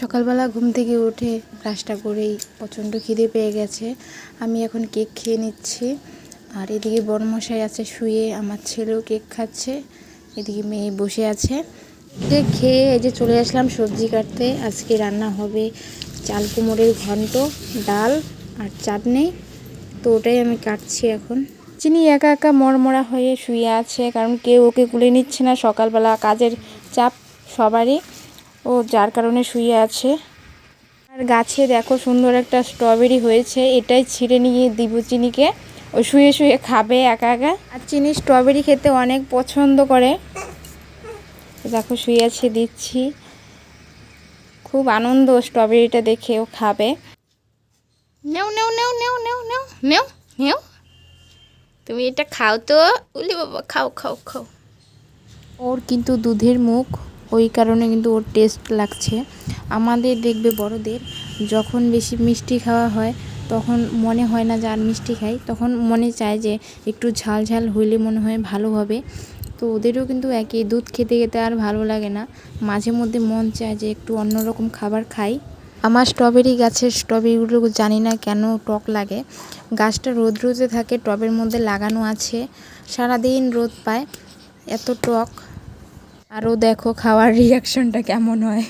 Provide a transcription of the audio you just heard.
সকালবেলা ঘুম থেকে উঠে ব্রাশটা করেই প্রচণ্ড খিদে পেয়ে গেছে। আমি এখন কেক খেয়ে নিচ্ছি। আর এদিকে বড়মশাই আছে শুয়ে, আমার ছেলেও কেক খাচ্ছে। এদিকে মেয়ে বসে আছে। কেক খেয়ে এই যে চলে আসলাম সবজি কাটতে। আজকে রান্না হবে চাল কুমড়োর ঘন্ট, ডাল আর চাটনি। তো ওটাই আমি কাটছি এখন। চিনি একা একা মরমরা হয়ে শুয়ে আছে, কারণ কেউ ওকে কুলে নিচ্ছে না সকালবেলা। কাজের চাপ সবারই। ও যার কারণে শুয়ে আছে। আর গাছে দেখো সুন্দর একটা স্ট্রবেরি হয়েছে এটাই ছিঁড়ে নিয়ে দিব চিনিকে। ও শুয়ে শুয়ে খাবে একা একা। আর চিনি স্ট্রবেরি খেতে অনেক পছন্দ করে। দেখো শুয়ে আছে দিচ্ছি। খুব আনন্দ স্ট্রবেরিটা দেখে ও খাবে। নেও নেও নেও নেও নেও নেও নেও নেও। তুমি এটা খাও তো উলি বাবা খাও খাও খাও। ওর কিন্তু দুধের মুখ। ওই কারণে কিন্তু ওর টেস্ট লাগছে। আমাদের দেখবে বড়দের, যখন বেশি মিষ্টি খাওয়া হয়, তখন মনে হয় না যে আর মিষ্টি খাই, তখন মনে চায় যে একটু ঝাল ঝাল হইলে মনে হয় ভালো হবে। তো ওদেরও কিন্তু একই, দুধ খেতে খেতে আর ভালো লাগে না। মাঝে মধ্যে মন চায় যে একটু অন্যরকম খাবার খাই। আমার স্ট্রবেরি গাছের স্ট্রবেরিগুলো জানি না কেন টক লাগে। গাছটা রোদ রোদে থাকে, টবের মধ্যে লাগানো আছে। সারাদিন রোদ পায়, এত টক। আরও দেখো খাওয়ার রিয়াকশনটা কেমন হয়।